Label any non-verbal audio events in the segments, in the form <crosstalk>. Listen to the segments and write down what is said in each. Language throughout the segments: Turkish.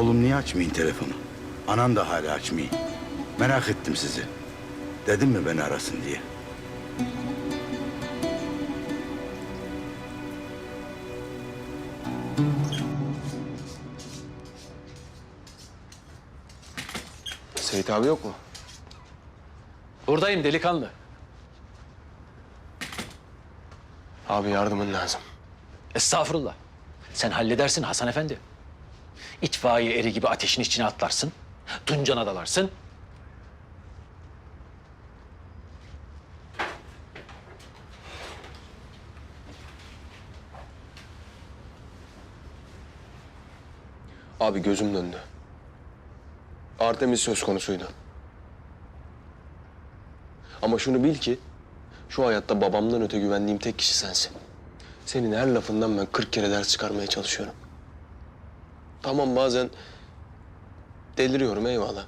Oğlum niye açmayın telefonu? Anan da hala açmayın. Merak ettim sizi. Dedim mi beni arasın diye. Seyit abi yok mu? Buradayım delikanlı. Abi yardımın lazım. Estağfurullah. Sen halledersin Hasan Efendi. İtfaiye eri gibi ateşin içine atlarsın. Tuncana dalarsın. Abi gözüm döndü. Artemis söz konusuydu. Ama şunu bil ki şu hayatta babamdan öte güvendiğim tek kişi sensin. Senin her lafından ben 40 kere ders çıkarmaya çalışıyorum. Tamam bazen deliriyorum eyvallah.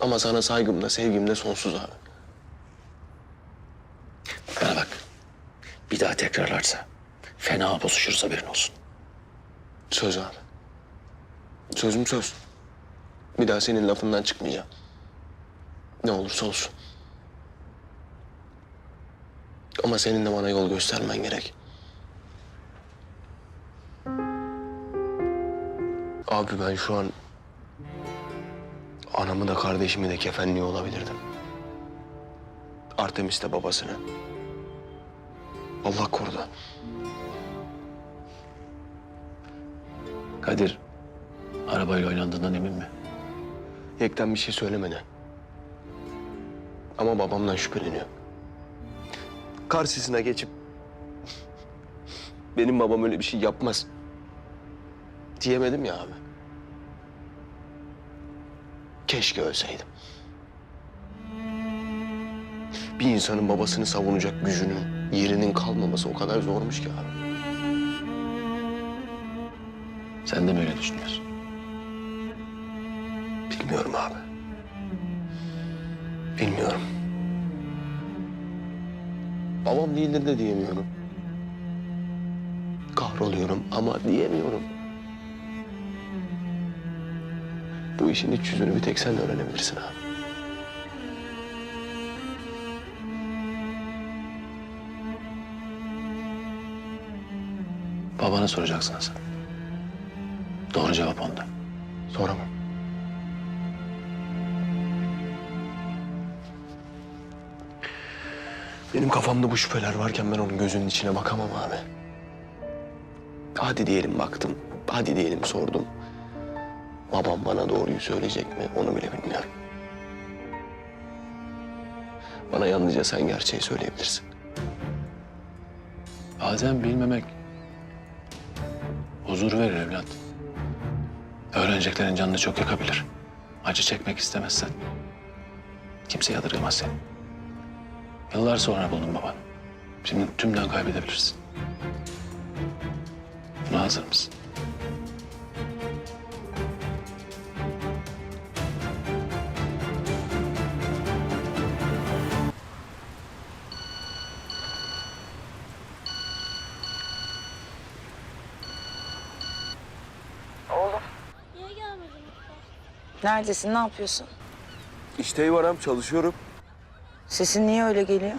Ama sana saygım da sevgim de sonsuz abi. Bana bak. Bir daha tekrarlarsa fena bozuşuruz haberin olsun. Söz abi. Sözüm söz. Bir daha senin lafından çıkmayacağım. Ne olursa olsun. Ama senin de bana yol göstermen gerek. Abi ben şu an anamı da kardeşimi de kefenliyor olabilirdim. Artemis de babasını. Allah korudu. Kadir arabayla oynandığından emin mi? Yekten bir şey söylemedi. Ama babamdan şüpheleniyor. Karşısına geçip... <laughs> Benim babam öyle bir şey yapmaz. Diyemedim ya abi. Keşke ölseydim. Bir insanın babasını savunacak gücünün, yerinin kalmaması o kadar zormuş ki abi. Sen de mi öyle düşünüyorsun? Bilmiyorum abi. Bilmiyorum. Babam değildir de diyemiyorum. Kahroluyorum ama diyemiyorum. Bu işin iç yüzünü bir tek sen öğrenebilirsin abi. Babana soracaksın Hasan. Doğru cevap onda. Soramam. Benim kafamda bu şüpheler varken ben onun gözünün içine bakamam abi. Hadi diyelim baktım, hadi diyelim sordum. Babam bana doğruyu söyleyecek mi onu bile bilmiyorum. Bana yalnızca sen gerçeği söyleyebilirsin. Bazen bilmemek huzur verir evlat. Öğreneceklerin canını çok yakabilir. Acı çekmek istemezsen kimse yadırgamaz seni. Yıllar sonra buldun baban. Şimdi tümden kaybedebilirsin. Buna hazır mısın? Neredesin? Ne yapıyorsun? İşte varam çalışıyorum. Sesin niye öyle geliyor?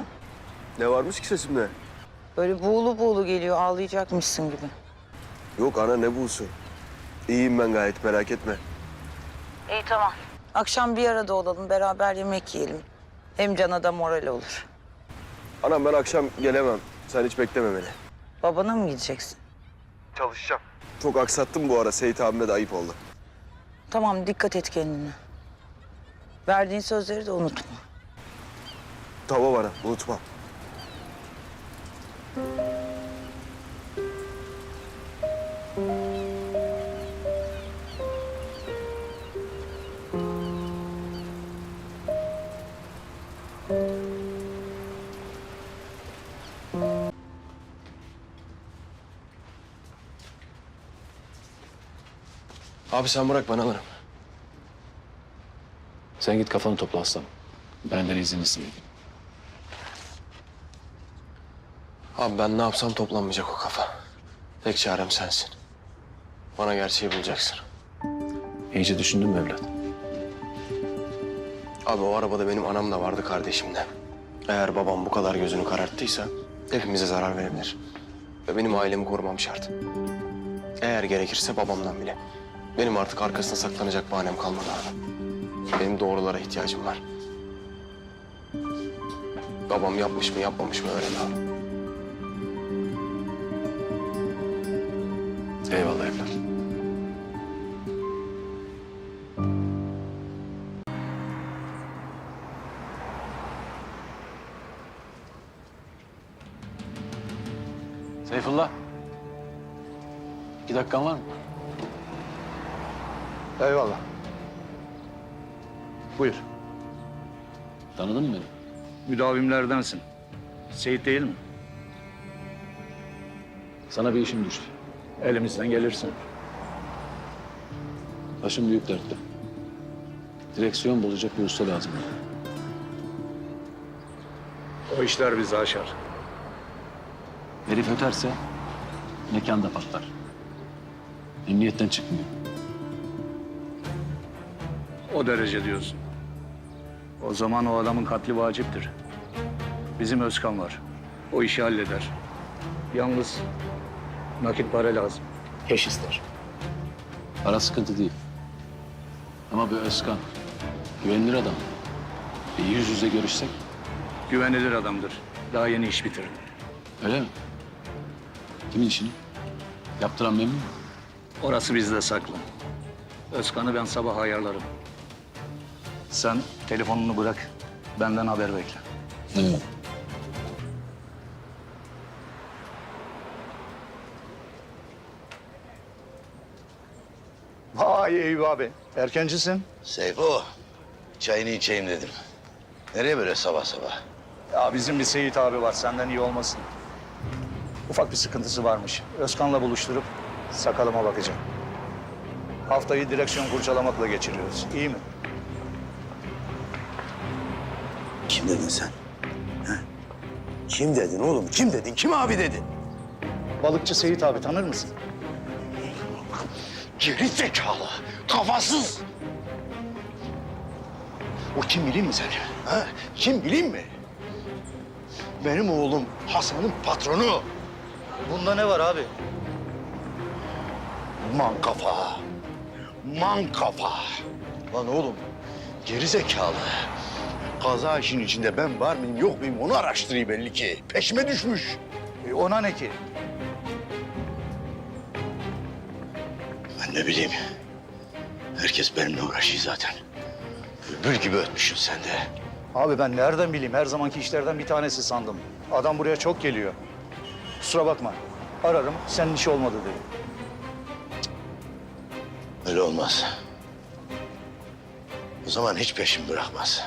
Ne varmış ki sesimde? Böyle buğulu buğulu geliyor. Ağlayacakmışsın gibi. Yok ana ne bulsun. İyiyim ben gayet merak etme. İyi tamam. Akşam bir arada olalım. Beraber yemek yiyelim. Hem cana da moral olur. Anam ben akşam gelemem. Sen hiç bekleme beni. Babana mı gideceksin? Çalışacağım. Çok aksattım bu ara. Seyit abime de ayıp oldu. Tamam dikkat et kendine. Verdiğin sözleri de unutma. Tamam ana unutmam. Abi sen bırak ben alırım. Sen git kafanı topla aslanım. Benden izinlisin. Abi ben ne yapsam toplanmayacak o kafa. Tek çarem sensin. Bana gerçeği bulacaksın. İyice düşündün mü evlat? Abi o arabada benim anam da vardı kardeşim de. Eğer babam bu kadar gözünü kararttıysa hepimize zarar verebilir. Ve benim ailemi korumam şart. Eğer gerekirse babamdan bile. Benim artık arkasına saklanacak bahanem kalmadı abi. Benim doğrulara ihtiyacım var. Babam yapmış mı yapmamış mı öğren abi. Eyvallah evlat. Seyfullah. İki dakikan var mı? Eyvallah. Buyur. Tanıdın mı beni? Müdavimlerdensin. Seyit değil mi? Sana bir işim düştü. Elimizden gelirsin. Başım büyük dertte. Direksiyon bozacak bir usta lazım. O işler bizi aşar. Herif öterse mekan da patlar. Emniyetten çıkmıyor. O derece diyorsun. O zaman o adamın katli vaciptir. Bizim Özkan var. O işi halleder. Yalnız nakit para lazım. Peş ister. Para sıkıntı değil. Ama bir Özkan, güvenilir adam. Bir yüz yüze görüşsek, Güvenilir adamdır. Daha yeni iş bitirdi. öyle mi? Kimin işini? Yaptıran memnun mu? Orası bizde saklı. Özkan'ı ben sabah ayarlarım. Sen telefonunu bırak. Benden haber bekle. Evet. Vay Eyüp abi. Erkencisin. Seyfo, çayını içeyim dedim. Nereye böyle sabah sabah? Ya bizim bir Seyit abi var. Senden iyi olmasın. Ufak bir sıkıntısı varmış. Özkan'la buluşturup sakalıma bakacağım. Haftayı direksiyon kurcalamakla geçiriyoruz. İyi mi? Kim dedin sen? Ha? Kim dedin oğlum? Kim dedin? Kim abi dedin? Balıkçı Seyit abi tanır mısın? Geri zekalı, kafasız. O kim bileyim mi sen? Ha? Kim bileyim mi? Benim oğlum Hasan'ın patronu. Bunda ne var abi? Man kafa. Man kafa. Lan oğlum geri zekalı. Kaza işin içinde ben var mıyım yok muyum onu araştırıyor belli ki. Peşime düşmüş. E, ona ne ki? Ben ne bileyim. Herkes benimle uğraşıyor zaten. Bülbül gibi ötmüşsün sen de. Abi ben nereden bileyim? Her zamanki işlerden bir tanesi sandım. Adam buraya çok geliyor. Kusura bakma. Ararım. Senin işi olmadı dedim. Öyle olmaz. O zaman hiç peşimi bırakmaz.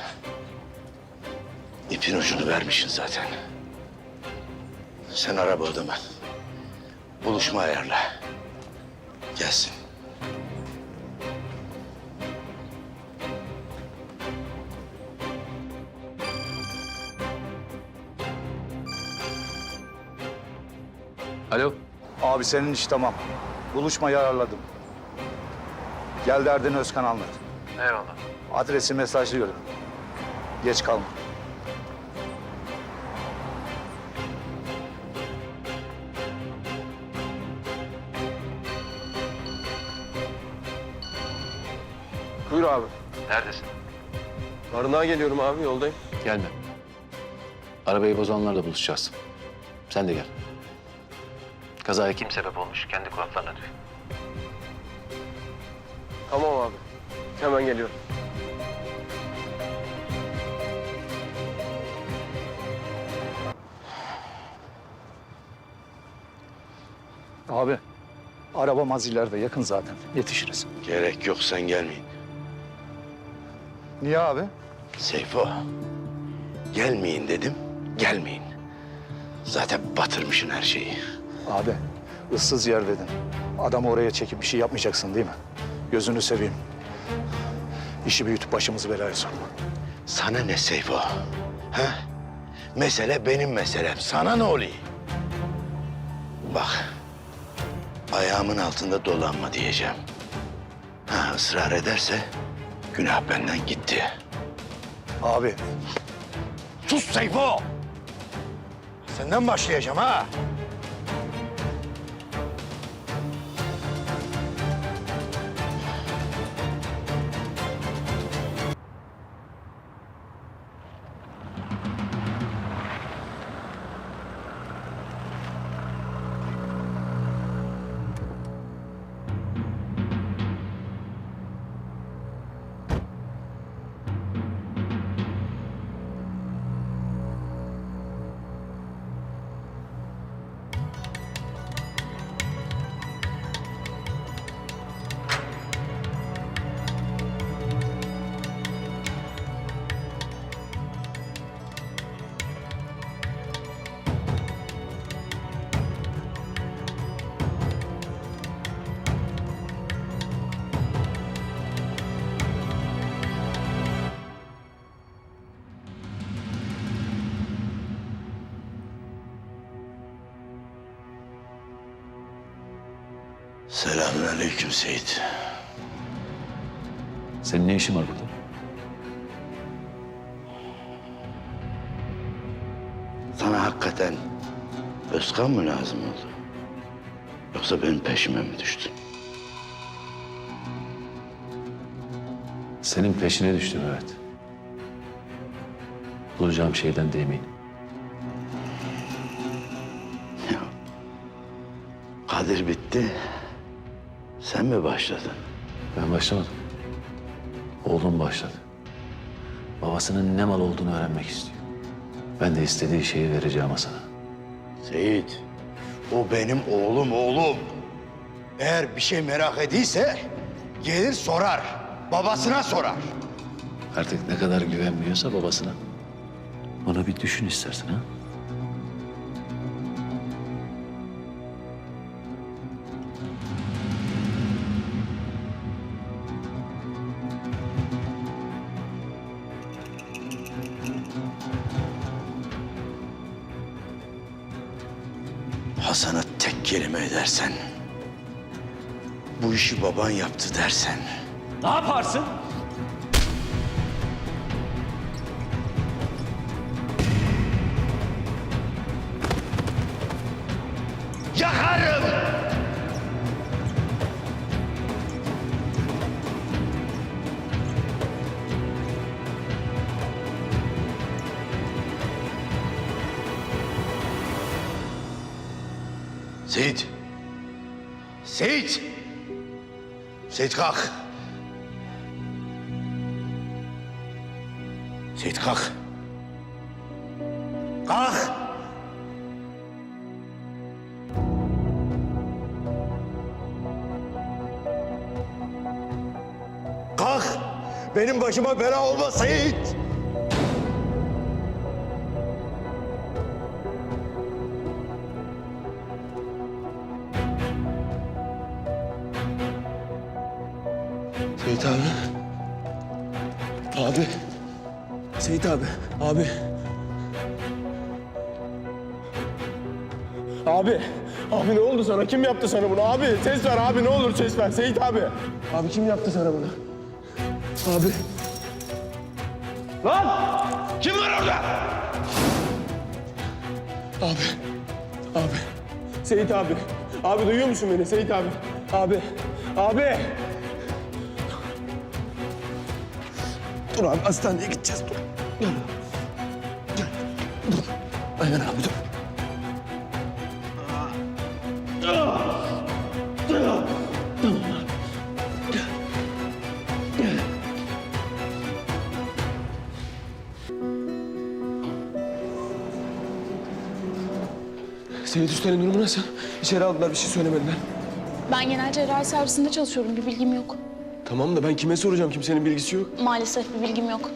İpin ucunu vermişsin zaten. Sen araba ödeme. Buluşma ayarla. Gelsin. Alo. Abi senin iş tamam. Buluşmayı ayarladım. Gel derdini Özkan anlat. Eyvallah. Adresi mesajlıyorum. Geç kalma. Barınağa geliyorum abi yoldayım. Gelme. Arabayı bozanlarla buluşacağız. Sen de gel. Kazaya kim sebep olmuş? Kendi kulaklarına duy. Tamam abi. Hemen geliyorum. Abi, araba mazilerde yakın zaten. Yetişiriz. Gerek yok sen gelmeyin. Niye abi? Seyfo. Gelmeyin dedim. Gelmeyin. Zaten batırmışsın her şeyi. Abi, ıssız yer dedin. Adamı oraya çekip bir şey yapmayacaksın değil mi? Gözünü seveyim. İşi büyütüp başımızı belaya sokma. Sana ne Seyfo? Ha? Mesele benim meselem. Sana ne oluyor? Bak. ayağımın altında dolanma diyeceğim. Ha ısrar ederse günah benden gitti. Abi. Sus Seyfo! Senden başlayacağım ha. Selamünaleyküm Seyit. Senin ne işin var burada? Sana hakikaten Özkan mı lazım oldu? Yoksa benim peşime mi düştün? Senin peşine düştüm evet. Bulacağım şeyden de eminim. Ya, Kadir bitti. Sen mi başladın? Ben başlamadım. Oğlum başladı. Babasının ne mal olduğunu öğrenmek istiyor. Ben de istediği şeyi vereceğim Hasan'a. Seyit, o benim oğlum oğlum. Eğer bir şey merak ediyse gelir sorar. Babasına sorar. Artık ne kadar güvenmiyorsa babasına. Onu bir düşün istersen ha. Hasan'a tek kelime edersen, bu işi baban yaptı dersen, Ne yaparsın? Seyit. Seyit. Seyit kalk. Seyit kalk. Kalk. Kalk. Benim başıma bela olma Seyit. Abi. Abi. Abi. Ne oldu sana? Kim yaptı sana bunu? Abi ses ver abi ne olur ses ver. Seyit abi. Abi kim yaptı sana bunu? Abi. Lan! Kim var orada? Abi. Abi. Seyit abi. Abi duyuyor musun beni? Seyit abi. Abi. Abi. Dur abi hastaneye gideceğiz dur. Aynen abi dur. Seyit Usta'nın durumu nasıl? İçeri aldılar bir şey söylemediler. Ben genel cerrahi servisinde çalışıyorum. Bir bilgim yok. Tamam da ben kime soracağım? Kimsenin bilgisi yok. Maalesef bir bilgim yok.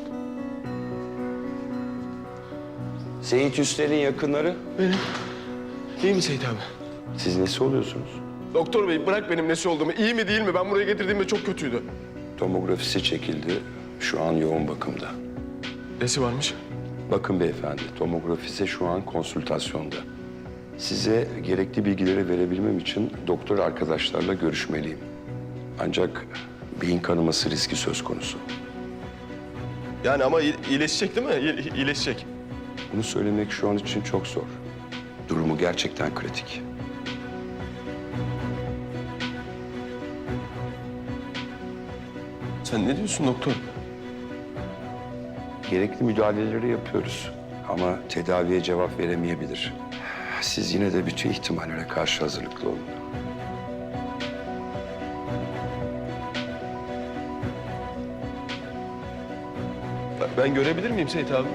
Seyit Üster'in yakınları. Benim. İyi mi Seyit abi? Siz nesi oluyorsunuz? Doktor bey bırak benim nesi olduğumu. İyi mi değil mi? Ben buraya getirdiğimde çok kötüydü. Tomografisi çekildi. Şu an yoğun bakımda. Nesi varmış? Bakın beyefendi, tomografisi şu an konsültasyonda. Size gerekli bilgileri verebilmem için doktor arkadaşlarla görüşmeliyim. Ancak beyin kanaması riski söz konusu. Yani ama iyi- iyileşecek değil mi? İyi- İyileşecek. Bunu söylemek şu an için çok zor. Durumu gerçekten kritik. Sen ne diyorsun doktor? Gerekli müdahaleleri yapıyoruz ama tedaviye cevap veremeyebilir. Siz yine de bütün ihtimallere karşı hazırlıklı olun. Ben- görebilir miyim Seyit abi?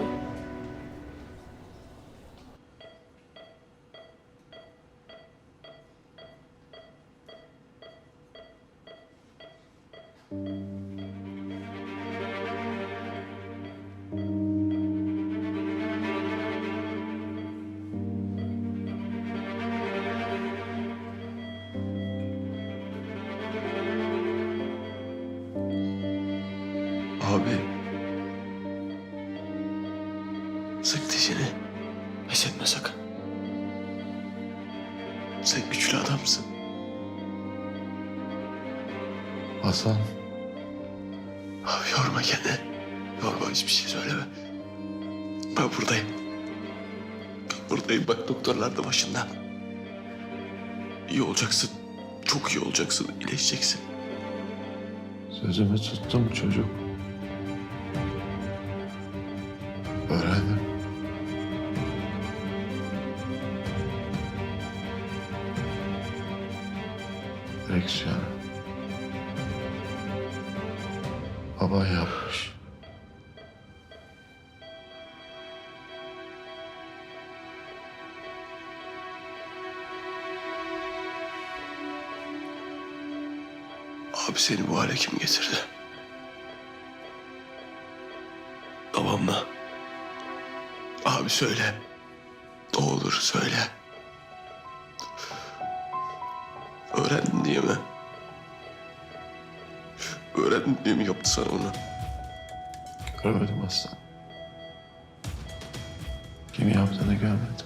Abi. Sık dişini. Pes etme sakın. Sen güçlü adamsın. Hasan. Abi yorma kendini. Yorma hiçbir şey söyleme. Ben buradayım. Ben buradayım bak doktorlar da başında. İyi olacaksın. Çok iyi olacaksın. iyileşeceksin. Sözümü tuttum çocuk. Seni bu hale kim getirdi? Babam mı? Abi söyle. Ne olur söyle. Öğrendin diye mi? Öğrendin diye mi yaptı sana onu? Görmedim aslan. Kim yaptığını görmedim.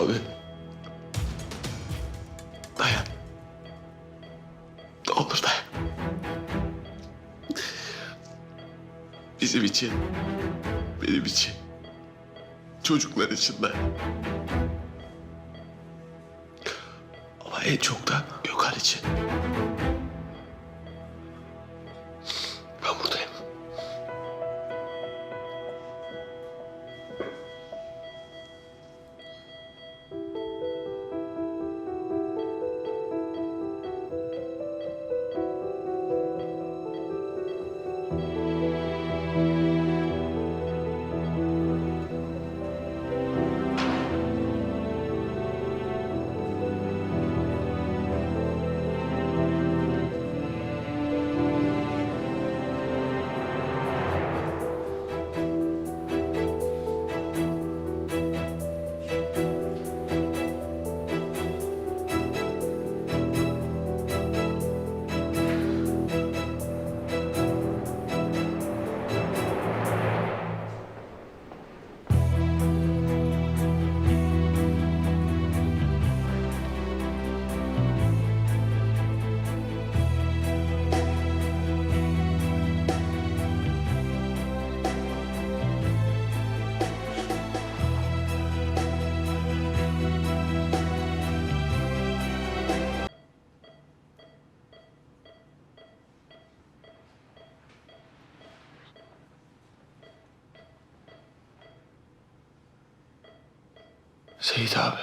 Abi. Dayan. Ne olur dayan. Bizim için. Benim için. Çocuklar için de. Ama en çok da Gökhan için. Seyit abi.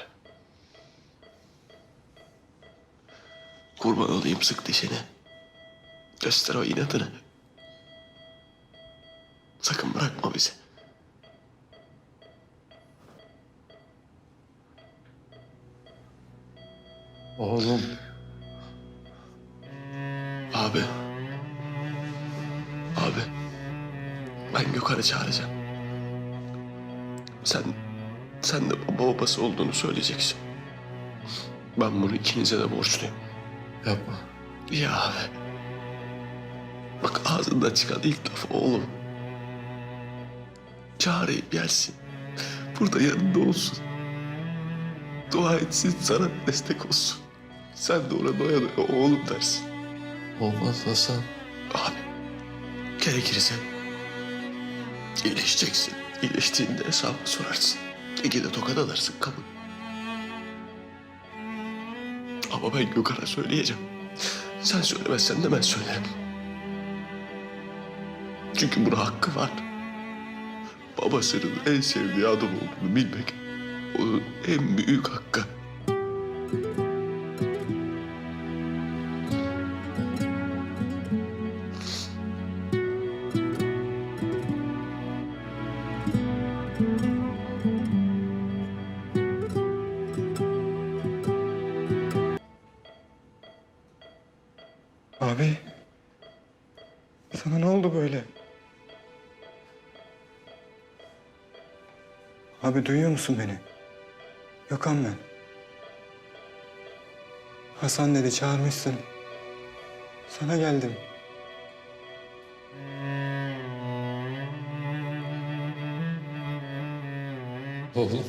Kurban olayım sık dişini. Göster o inadını. Sakın bırakma bizi. Oğlum. Abi. Abi. Ben Gökhan'ı çağıracağım. Sen, sen de baba babası olduğunu söyleyeceksin. Ben bunu ikinize de borçluyum. Yapma. Ya abi. Bak Ağzından çıkan ilk laf oğlum. Çağırayım gelsin. Burada yanında olsun. Dua etsin sana destek olsun. Sen de ona doya doya oğlum dersin. Olmaz Hasan. Abi gerekirse iyileşeceksin. İyileştiğinde hesabı sorarsın. İki de tokat alırsın kabul. Ama ben Gökhan'a söyleyeceğim. Sen söylemezsen de ben söylerim. Çünkü buna hakkı var. Babasının en sevdiği adam olduğunu bilmek onun en büyük hakkı. Abi duyuyor musun beni? Gökhan ben. Hasan dedi çağırmışsın. Sana geldim. Oğlum.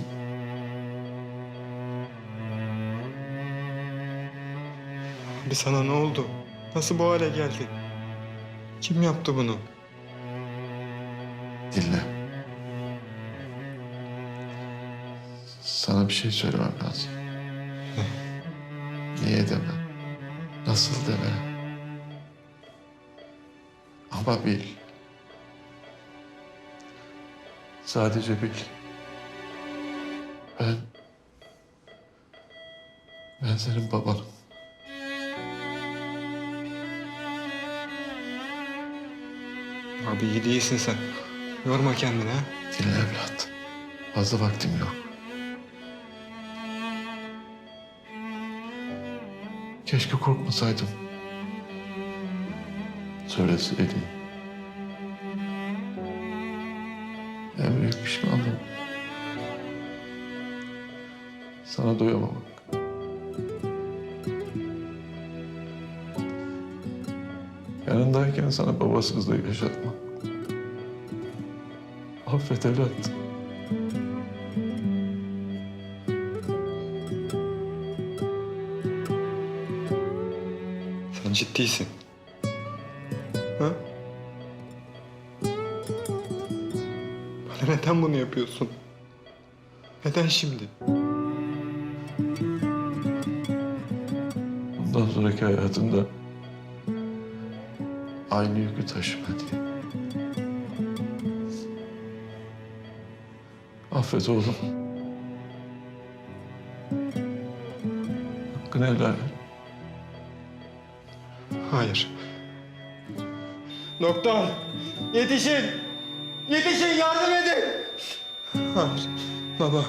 Abi sana ne oldu? Nasıl bu hale geldin? Kim yaptı bunu? Dinle. Şey söylemem lazım. Niye deme. Nasıl deme. Ama bil. Sadece bil. Ben... Ben senin babanım. Abi iyi değilsin sen. Yorma kendini ha. Dinle evlat. Fazla vaktim yok. Keşke korkmasaydım. Söyleseydim. En büyük pişmanlığım. Sana doyamamak. Yanındayken sana babasızlığı yaşatmak. Affet evlat. Sen ciddisin. Ha? Bana neden bunu yapıyorsun? Neden şimdi? Bundan sonraki hayatında aynı yükü taşıma diye. Affet oğlum. Hakkını helal et. Hayır. Doktor! Yetişin! Yetişin yardım edin! Hayır. Baba.